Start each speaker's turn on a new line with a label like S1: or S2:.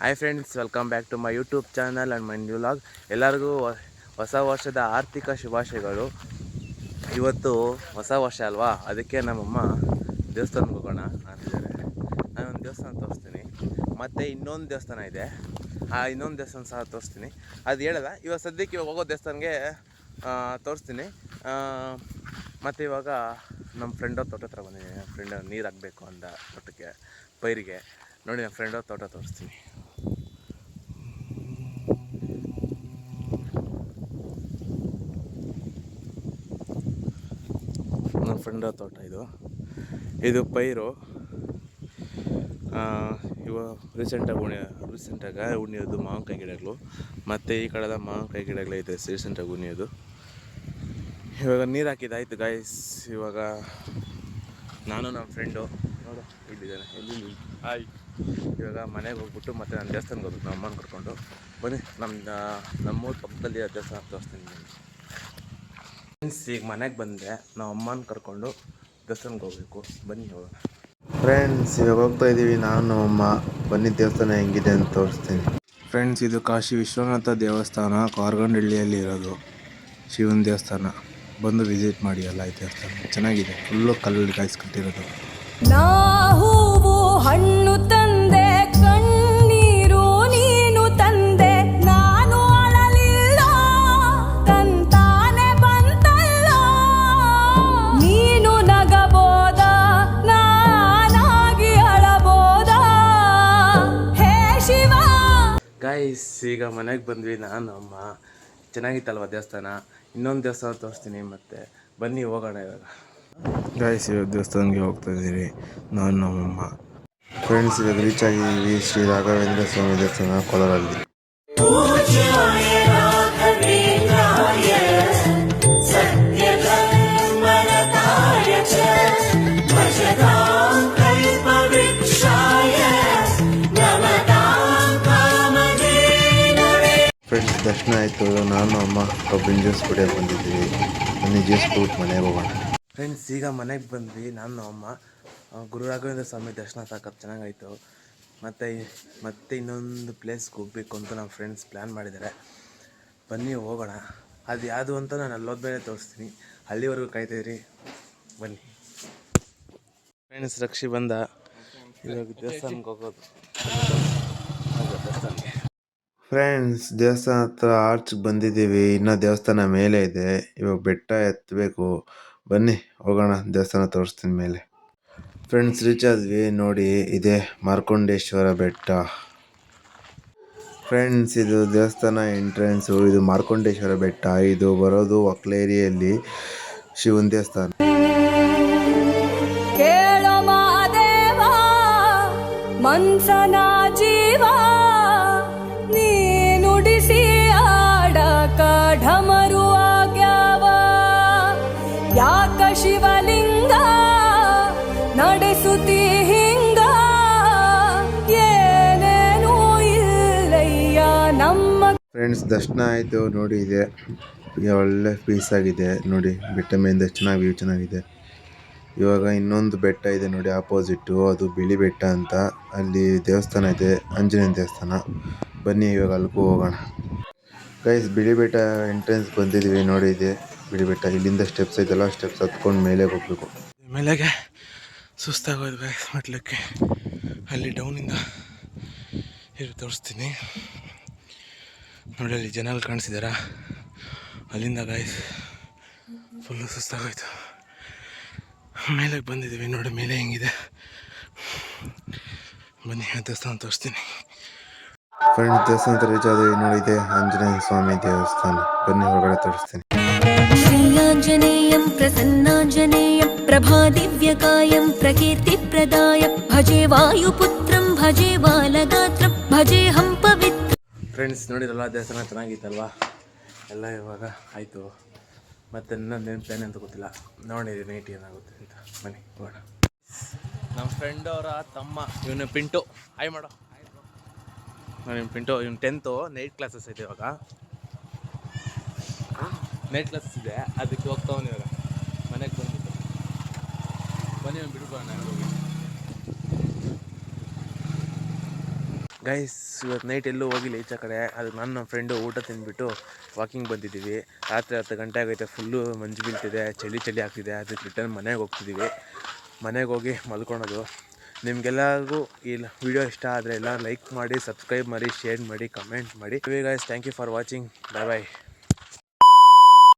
S1: Hi friends welcome back to my YouTube channel and my new log ಎಲ್ಲರಿಗೂ ಹೊಸ ವರ್ಷದ ಆರ್ಥಿಕ ಶುಭಾಶಯಗಳು. ಇವತ್ತು ಹೊಸ ವರ್ಷ ಅಲ್ವಾ? ಅದಕ್ಕೆ ನಮ್ಮಮ್ಮ ದೇವಸ್ಥಾನಕ್ಕೆ ಹೋಗೋಣ ಅಂತಿದ್ದಾರೆ. ನಾನೊಂದು ದೇವಸ್ಥಾನ ತೋರಿಸ್ತೀನಿ. ಮತ್ತು ಇನ್ನೊಂದು ದೇವಸ್ಥಾನ ಇದೆ. ಆ, ಇನ್ನೊಂದು ದೇವಸ್ಥಾನ ಸಹ ತೋರಿಸ್ತೀನಿ. ಅದು ಹೇಳಲ್ಲ, ಇವಾಗ ಸದ್ಯಕ್ಕೆ ಇವಾಗ ಹೋಗೋ ದೇವಸ್ಥಾನಕ್ಕೆ ತೋರಿಸ್ತೀನಿ. ಮತ್ತು ಇವಾಗ ನಮ್ಮ ಫ್ರೆಂಡ್ ತೋಟ ಹತ್ರ ಬಂದಿದ್ದೀನಿ. ಫ್ರೆಂಡ್ ನೀರು ಹಾಕಬೇಕು ಅಂದ ತೋಟಕ್ಕೆ ಪೈರಿಗೆ. ನೋಡಿ ನಮ್ಮ ಫ್ರೆಂಡ್ ತೋಟ ತೋರಿಸ್ತೀನಿ ನಮ್ಮ ಫ್ರೆಂಡ್ ತೋಟ ಇದು. ಇದು ಪೈರು. ಆ, ಇವಾಗ ರೀಸೆಂಟಾಗಿ ಉಣಿ ರೀಸೆಂಟಾಗಿ ಉಣಿಯೋದು ಮಾವಿನಕಾಯಿ ಗಿಡಗಳು. ಮತ್ತು ಈ ಕಡೆದ ಮಾವಿನಕಾಯಿ ಗಿಡಗಳೈತೆ ರೀಸೆಂಟಾಗಿ ಉಣಿಯೋದು. ಇವಾಗ ನೀರು ಹಾಕಿದ್ದಾಯ್ತು ಗಾಯ್ಸ್ ಇವಾಗ ನಾನು ನಮ್ಮ ಫ್ರೆಂಡು ನೋಡು ಇಲ್ಲಿದ್ದಾನೆ ಎಲ್ಲಿ ಹಾಯ್ ಇವಾಗ ಮನೆಗೆ ಹೋಗ್ಬಿಟ್ಟು ಮತ್ತೆ ನಾನು ದೇವಸ್ಥಾನಕ್ಕೆ ಹೋಗ್ಬೇಕು ನಮ್ಮ ಅಮ್ಮನ ಕರ್ಕೊಂಡು. ಬನ್ನಿ ನಮ್ಮ ನಮ್ಮೂರು ಪಕ್ಕದಲ್ಲಿ ಆ ದೇವಸ್ಥಾನ ತೋರಿಸ್ತೀನಿ ಫ್ರೆಂಡ್ಸ್ ಈಗ ಮನೆಗೆ ಬಂದೆ ನಾವು ಅಮ್ಮನ ಕರ್ಕೊಂಡು ದೇವಸ್ಥಾನಕ್ಕೆ ಹೋಗ್ಬೇಕು. ಬನ್ನಿ ಹೋಗೋಣ.
S2: ಫ್ರೆಂಡ್ಸ್ ಇವಾಗ ಹೋಗ್ತಾ ಇದ್ದೀವಿ ನಾನು ಅಮ್ಮ. ಬನ್ನಿ ದೇವಸ್ಥಾನ ಹೆಂಗಿದೆ ಅಂತ ತೋರಿಸ್ತೀನಿ.
S1: ಫ್ರೆಂಡ್ಸ್ ಇದು ಕಾಶಿ ವಿಶ್ವನಾಥ ದೇವಸ್ಥಾನ ಕಾರ್ಗಂಡಳ್ಳಿಯಲ್ಲಿ ಇರೋದು ಶಿವನ ದೇವಸ್ಥಾನ. ಬಂದು ವಿಸಿಟ್ ಮಾಡಿ ಎಲ್ಲ ಈ ದೇವಸ್ಥಾನ ಚೆನ್ನಾಗಿದೆ. ಫುಲ್ಲು ಕಲ್ಲಲ್ಲಿ
S3: ಕಾಯಿಸ್ಕೊಟ್ಟಿರೋದು. ಹಣ್ಣು
S1: ಗಾಯ್ಸ್ ಈಗ ಮನೆಗೆ ಬಂದ್ವಿ ನಾನು ಅಮ್ಮ. ಚೆನ್ನಾಗಿತ್ತಲ್ವ ದೇವಸ್ಥಾನ? ಇನ್ನೊಂದು ದೇವಸ್ಥಾನ ತೋರಿಸ್ತೀನಿ ಮತ್ತೆ. ಬನ್ನಿ ಹೋಗೋಣ ಇವಾಗ. ಗಾಯ್ಸ್ ಇವಾಗ ದೇವಸ್ಥಾನಕ್ಕೆ ಹೋಗ್ತಾ ಇದ್ದೀವಿ ನಾನು ನಮ್ಮಮ್ಮ
S2: ಫ್ರೆಂಡ್ಸ್ ಇವಾಗ ರೀಚ್ ಆಗಿದ್ದೀವಿ. ಶ್ರೀ ರಾಘವೇಂದ್ರ ಸ್ವಾಮಿ ದೇವಸ್ಥಾನ ಕೋಲಾರಲ್ಲಿ. ಫ್ರೆಂಡ್ಸ್ ದರ್ಶನ ಆಯಿತು. ನಾನು, ಅಮ್ಮ ಕಬ್ಬಿನ ಜ್ಯೂಸ್ ಕುಡಿಯೋಕೆ ಬಂದಿದ್ದೀವಿ. ಬನ್ನಿ ಜ್ಯೂಸ್ ಕುಡಿದು ಮನೆಗೆ ಹೋಗೋಣ.
S1: ಫ್ರೆಂಡ್ಸ್ ಈಗ ಮನೆಗೆ ಬಂದ್ವಿ. ನಾನು, ಅಮ್ಮ ಗುರು ರಾಘವೇಂದ್ರ ಸ್ವಾಮಿ ದರ್ಶನ ಸಾಕಪ್ಪ ಚೆನ್ನಾಗಾಯಿತು. ಮತ್ತು, ಮತ್ತೆ ಇನ್ನೊಂದು ಪ್ಲೇಸ್ಗೆ ಹೋಗ್ಬೇಕು ಅಂತ ನಮ್ಮ ಫ್ರೆಂಡ್ಸ್ ಪ್ಲ್ಯಾನ್ ಮಾಡಿದ್ದಾರೆ. ಬನ್ನಿ, ಹೋಗೋಣ. ಅದು ಯಾವುದು ಅಂತ ನಾನು ಅಲ್ಲೋದ ಮೇಲೆ ತೋರಿಸ್ತೀನಿ. ಅಲ್ಲಿವರೆಗೂ ಕಾಯ್ತಾಯಿರಿ ಬನ್ನಿ. ಫ್ರೆಂಡ್ಸ್ ರಕ್ಷಿ ಬಂದ. ಇವಾಗ ದೇವಸ್ಥಾನಕ್ಕೆ ಹೋಗೋದು. ಹೋಗೋ, ದೇವಸ್ಥಾನಕ್ಕೆ.
S2: ಫ್ರೆಂಡ್ಸ್ ದೇವಸ್ಥಾನ ಹತ್ರ ಆರ್ಚ್ಗೆ ಬಂದಿದ್ದೀವಿ. ಇನ್ನು ದೇವಸ್ಥಾನ ಮೇಲೆ ಇದೆ. ಇವಾಗ ಬೆಟ್ಟ ಎತ್ತಬೇಕು ಬನ್ನಿ, ಹೋಗೋಣ. ದೇವಸ್ಥಾನ ತೋರಿಸ್ತೀನಿ ಮೇಲೆ. ಫ್ರೆಂಡ್ಸ್ ರೀಚ್ ಆದ್ವಿ ನೋಡಿ. ಇದೆ ಮಾರ್ಕೊಂಡೇಶ್ವರ ಬೆಟ್ಟ. ಫ್ರೆಂಡ್ಸ್ ಇದು ದೇವಸ್ಥಾನ ಎಂಟ್ರೆನ್ಸು ಇದು ಮಾರ್ಕೊಂಡೇಶ್ವರ ಬೆಟ್ಟ. ಇದು ಬರೋದು ಒಕ್ಲೇರಿಯಲ್ಲಿ ಶಿವನ ದೇವಸ್ಥಾನ.
S3: ಮನ್ಸನ ಜೀವ. ಶಿವಲಿಂಗ, ನಡೆಸುತ್ತಿ ಹಿಂಗ. ಇಲ್ಲಯ್ಯ, ನಮ್ಮ
S2: ಫ್ರೆಂಡ್ಸ್ ದರ್ಶನ ಆಯಿತು, ನೋಡಿ ಇದೆ. ಈಗ ಒಳ್ಳೆ ಪೀಸ್ ಆಗಿದೆ, ನೋಡಿ, ಬೆಟ್ಟ ಮೇಲಿಂದ ಚೆನ್ನಾಗಿ ವ್ಯೂ ಚೆನ್ನಾಗಿದೆ. ಇವಾಗ ಇನ್ನೊಂದು ಬೆಟ್ಟ ಇದೆ, ನೋಡಿ ಆಪೋಸಿಟ್ಟು ಅದು ಬಿಳಿ ಬೆಟ್ಟ ಅಂತ. ಅಲ್ಲಿ ದೇವಸ್ಥಾನ ಇದೆ ಆಂಜನೇಯ ದೇವಸ್ಥಾನ. ಬನ್ನಿ, ಇವಾಗ ಅಲ್ಲಿಗೂ ಹೋಗೋಣ. ಗೈಸ್ ಬಿಳಿ ಬೆಟ್ಟ ಎಂಟ್ರೆನ್ಸ್ ಬಂದಿದ್ದೀವಿ, ನೋಡಿ ಇದೆ ಬಿಳಿ ಬೆಟ್ಟ. ಇಲ್ಲಿಂದ ಸ್ಟೆಪ್ಸ್ ಐತಲ್ಲ ಸ್ಟೆಪ್ಸ್ ಹತ್ಕೊಂಡು ಮೇಲೆ ಹೋಗ್ಬೇಕು.
S1: ಮೇಲೆಗೆ ಸುಸ್ತಾಗೋದು ಗಾಯ್ಸ್ ಮಟ್ಲಕ್ಕೆ. ಅಲ್ಲಿ ಡೌನಿಂದ ಇರು ತೋರಿಸ್ತೀನಿ. ನೋಡಿ ಅಲ್ಲಿ ಜನ ಅಲ್ಲಿ ಕಾಣಿಸಿದಾರ? ಅಲ್ಲಿಂದ ಗಾಯ್ಸ್ ಫುಲ್ಲು ಸುಸ್ತಾಗೋಯ್ತು. ಮೇಲಕ್ಕೆ ಬಂದಿದ್ದೀವಿ ನೋಡಿ ಮೇಲೆ ಹೆಂಗಿದೆ. ಬನ್ನಿ ದೇವಸ್ಥಾನ ತೋರಿಸ್ತೀನಿ.
S2: ಫ್ರೆಂಡ್ಸ್ ದೇವಸ್ಥಾನ ರೀಚ್ ಆದ ನೋಡಿ ಇದೆ ಆಂಜನೇಯ ಸ್ವಾಮಿ ದೇವಸ್ಥಾನ. ಬನ್ನಿ ಹೊರಗಡೆ ತೋರಿಸ್ತೀನಿ.
S4: श्रीयाञ्जनेयं प्रसन्नाञ्जनेयं प्रभादिव्यकायं प्रकीर्तिप्रदाय भजे वायुपुत्रं भजे बालगात्रं भजेऽहं पवित्रम्
S1: ಫ್ರೆಂಡ್ಸ್ ನೋಡಿರಲ್ಲ ದೇವಸ್ಥಾನ ಚೆನ್ನಾಗಿತ್ತಲ್ವಾ ಎಲ್ಲ ಇವಾಗ ಆಯಿತು ಮತ್ತೆ ನನ್ನ ನೆನಪೇನೆ ಅಂತ ಗೊತ್ತಿಲ್ಲ ನೋಡಿ ನೈಟ್ ಏನಾಗುತ್ತೆ ಅಂತ ಬನ್ನಿ ಹೋಗೋಣ ನಮ್ಮ ಫ್ರೆಂಡ್ ಅವರ ತಮ್ಮ ಇವನು ಪಿಂಟು ಆಯ್ ಮಾಡೋ ನಿಮ್ಮ ಪಿಂಟು ಇವ್ನು ಟೆಂತು ನೈಟ್ ಕ್ಲಾಸಸ್ ಐತೆ ಇವಾಗ ನೈಟ್ ಕ್ಲಾಸಸ್ ಇದೆ. ಅದಕ್ಕೆ ಹೋಗ್ತಾವನು ಇವಾಗ. ಮನೆಗೆ ಬಂದಿದ್ದೆ ಬನ್ನಿ ಬಿಡ್ಬೋಣ ಗೈಸ್ ಇವತ್ತು ನೈಟ್ ಎಲ್ಲೂ ಹೋಗಿಲ್ಲ ಈಚೆ ಕಡೆ. ಅದು ನಾನು ನಮ್ಮ ಫ್ರೆಂಡು ಊಟ ತಿಂದ್ಬಿಟ್ಟು ವಾಕಿಂಗ್ ಬಂದಿದ್ದೀವಿ. ರಾತ್ರಿ ಹತ್ತು ಗಂಟೆ ಆಗೈತೆ ಫುಲ್ಲು ಮಂಜು ಬೀಳ್ತಿದೆ, ಚಳಿ ಚಳಿ ಆಗ್ತಿದೆ. ಅದಕ್ಕೆ ರಿಟರ್ನ್ ಮನೆಗೆ ಹೋಗ್ತಿದ್ದೀವಿ ಮನೆಗೆ ಹೋಗಿ ಮಲ್ಕೊಳೋದು. ನಿಮಗೆಲ್ಲರಿಗೂ ಈ ವಿಡಿಯೋ ಇಷ್ಟ ಆದರೆ ಎಲ್ಲ ಲೈಕ್ ಮಾಡಿ ಸಬ್ಸ್ಕ್ರೈಬ್ ಮಾಡಿ ಶೇರ್ ಮಾಡಿ ಕಮೆಂಟ್ ಮಾಡಿ. Guys thank you for watching bye bye